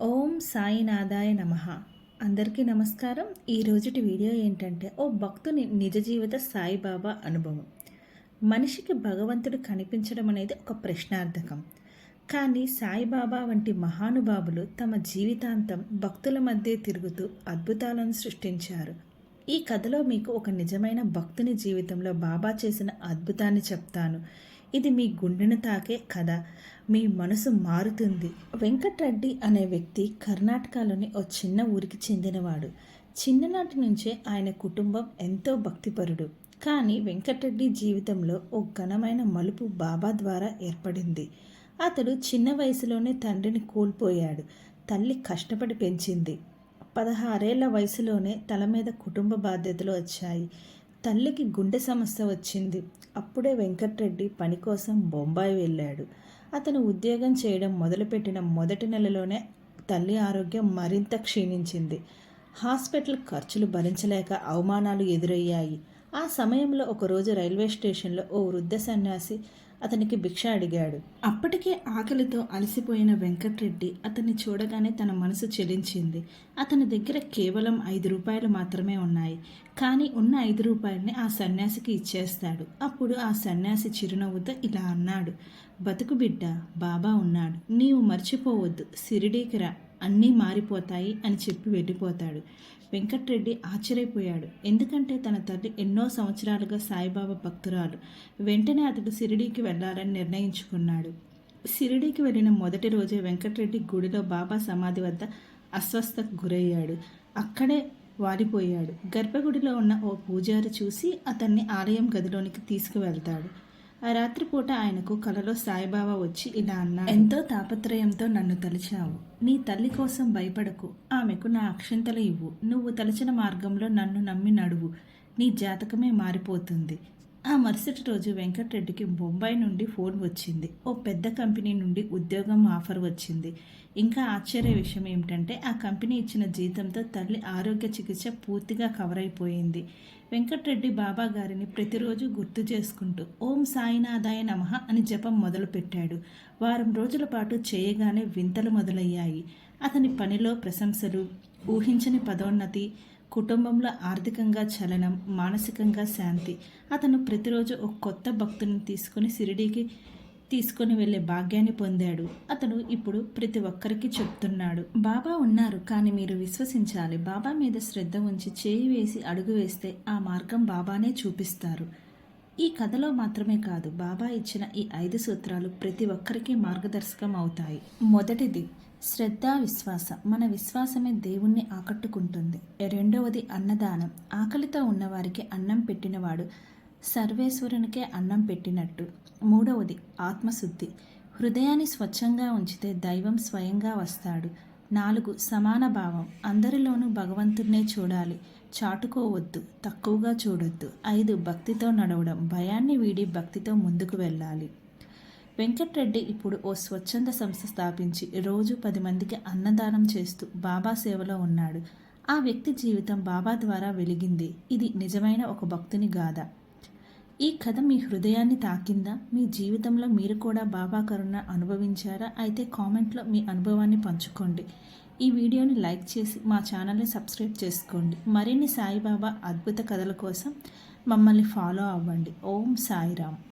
ఓం సాయినాథాయ నమ. అందరికీ నమస్కారం. ఈ రోజుటి వీడియో ఏంటంటే ఓ భక్తుని నిజ జీవిత సాయిబాబా అనుభవం. మనిషికి భగవంతుడు కనిపించడం అనేది ఒక ప్రశ్నార్థకం. కానీ సాయిబాబా వంటి మహానుభావులు తమ జీవితాంతం భక్తుల మధ్య తిరుగుతూ అద్భుతాలను సృష్టించారు. ఈ కథలో మీకు ఒక నిజమైన భక్తుని జీవితంలో బాబా చేసిన అద్భుతాన్ని చెప్తాను. ఇది మీ గుండెను తాకే కథ. మీ మనసు మారుతుంది. వెంకట్రెడ్డి అనే వ్యక్తి కర్ణాటకలోని ఓ చిన్న ఊరికి చెందినవాడు. చిన్ననాటి నుంచే ఆయన కుటుంబం ఎంతో భక్తిపరుడు. కానీ వెంకటరెడ్డి జీవితంలో ఓ ఘనమైన మలుపు బాబా ద్వారా ఏర్పడింది. అతడు చిన్న వయసులోనే తండ్రిని కోల్పోయాడు. తల్లి కష్టపడి పెంచింది. పదహారేళ్ళ వయసులోనే తల మీద కుటుంబ బాధ్యతలు వచ్చాయి. తల్లికి గుండె సమస్య వచ్చింది. అప్పుడే వెంకట్రెడ్డి పని కోసం బొంబాయి వెళ్ళాడు. అతను ఉద్యోగం చేయడం మొదలుపెట్టిన మొదటి నెలలోనే తల్లి ఆరోగ్యం మరింత క్షీణించింది. హాస్పిటల్ ఖర్చులు భరించలేక అవమానాలు ఎదురయ్యాయి. ఆ సమయంలో ఒకరోజు రైల్వే స్టేషన్లో ఓ వృద్ధ సన్యాసి అతనికి భిక్ష అడిగాడు. అప్పటికే ఆకలితో అలసిపోయిన వెంకట్రెడ్డి అతన్ని చూడగానే తన మనసు చెలించింది. అతని దగ్గర కేవలం ఐదు రూపాయలు మాత్రమే ఉన్నాయి. కానీ ఉన్న ఐదు రూపాయలని ఆ సన్యాసికి ఇచ్చేస్తాడు. అప్పుడు ఆ సన్యాసి చిరునవ్వుతో ఇలా అన్నాడు. బతుకు బిడ్డ బాబా ఉన్నాడు. నీవు మర్చిపోవద్దు. సిరిడీకి రా. అన్నీ మారిపోతాయి అని చెప్పి వెళ్ళిపోతాడు. వెంకట్రెడ్డి ఆశ్చర్యపోయాడు. ఎందుకంటే తన తల్లి ఎన్నో సంవత్సరాలుగా సాయిబాబా భక్తురాలు. వెంటనే అతడు సిరిడీకి వెళ్ళాలని నిర్ణయించుకున్నాడు. సిరిడీకి వెళ్ళిన మొదటి రోజే వెంకట్రెడ్డి గుడిలో బాబా సమాధి వద్ద అస్వస్థకు గురయ్యాడు. అక్కడే వాలిపోయాడు. గర్భగుడిలో ఉన్న ఓ పూజారి చూసి అతన్ని ఆలయం గదిలోనికి తీసుకువెళ్తాడు. ఆ రాత్రిపూట ఆయనకు కలలో సాయిబాబా వచ్చి ఇలా అన్నా ఎంతో తాపత్రయంతో నన్ను తలిచావు. నీ తల్లి కోసం భయపడకు. ఆమెకు నా అక్షంతలు ఇవ్వు. నువ్వు తలచిన మార్గంలో నన్ను నమ్మి నడువు. నీ జాతకమే మారిపోతుంది. ఆ మరుసటి రోజు వెంకటరెడ్డికి బొంబాయి నుండి ఫోన్ వచ్చింది. ఓ పెద్ద కంపెనీ నుండి ఉద్యోగం ఆఫర్ వచ్చింది. ఇంకా ఆశ్చర్య విషయం ఏమిటంటే ఆ కంపెనీ ఇచ్చిన జీతంతో తల్లి ఆరోగ్య చికిత్స పూర్తిగా కవర్ అయిపోయింది వెంకటరెడ్డి బాబా గారిని ప్రతిరోజు గుర్తు చేసుకుంటూ ఓం సాయినాథాయ నమ అని జపం మొదలుపెట్టాడు. వారం రోజుల పాటు చేయగానే వింతలు మొదలయ్యాయి. అతని పనిలో ప్రశంసలు ఊహించని పదోన్నతి కుటుంబంలో ఆర్థికంగా చలనం మానసికంగా శాంతి. అతను ప్రతిరోజు ఒక కొత్త భక్తుని తీసుకుని సిరిడీకి తీసుకొని వెళ్ళే భాగ్యాన్ని పొందాడు. అతను ఇప్పుడు ప్రతి ఒక్కరికి చెప్తున్నాడు. బాబా ఉన్నారు కానీ మీరు విశ్వసించాలి. బాబా మీద శ్రద్ధ ఉంచి చేయి వేసి అడుగు వేస్తే ఆ మార్గం బాబానే చూపిస్తారు. ఈ కథలో మాత్రమే కాదు బాబా ఇచ్చిన ఈ ఐదు సూత్రాలు ప్రతి ఒక్కరికి మార్గదర్శకం అవుతాయి. మొదటిది శ్రద్ధ విశ్వాస. మన విశ్వాసమే దేవుణ్ణి ఆకట్టుకుంటుంది. రెండవది అన్నదానం. ఆకలితో ఉన్నవారికి అన్నం పెట్టినవాడు సర్వేశ్వరునికే అన్నం పెట్టినట్టు. మూడవది ఆత్మశుద్ధి. హృదయాన్ని స్వచ్ఛంగా ఉంచితే దైవం స్వయంగా వస్తాడు. నాలుగు సమాన భావం. అందరిలోనూ భగవంతుడినే చూడాలి. చాటుకోవద్దు తక్కువగా చూడొద్దు. ఐదు భక్తితో నడవడం భయాన్ని వీడి భక్తితో ముందుకు వెళ్ళాలి. వెంకట్రెడ్డి ఇప్పుడు ఓ స్వచ్ఛంద సంస్థ స్థాపించి రోజు పది మందికి అన్నదానం చేస్తూ బాబా సేవలో ఉన్నాడు. ఆ వ్యక్తి జీవితం బాబా ద్వారా వెలిగింది. ఇది నిజమైన ఒక భక్తుని గాథ. ఈ కథ మీ హృదయాన్ని తాకిందా? మీ జీవితంలో మీరు కూడా బాబా కరుణ అనుభవించారా? అయితే కామెంట్లో మీ అనుభవాన్ని పంచుకోండి. ఈ వీడియోని లైక్ చేసి మా ఛానల్ని సబ్స్క్రైబ్ చేసుకోండి. మరిన్ని సాయిబాబా అద్భుత కథల కోసం మమ్మల్ని ఫాలో అవ్వండి. ఓం సాయిరామ్.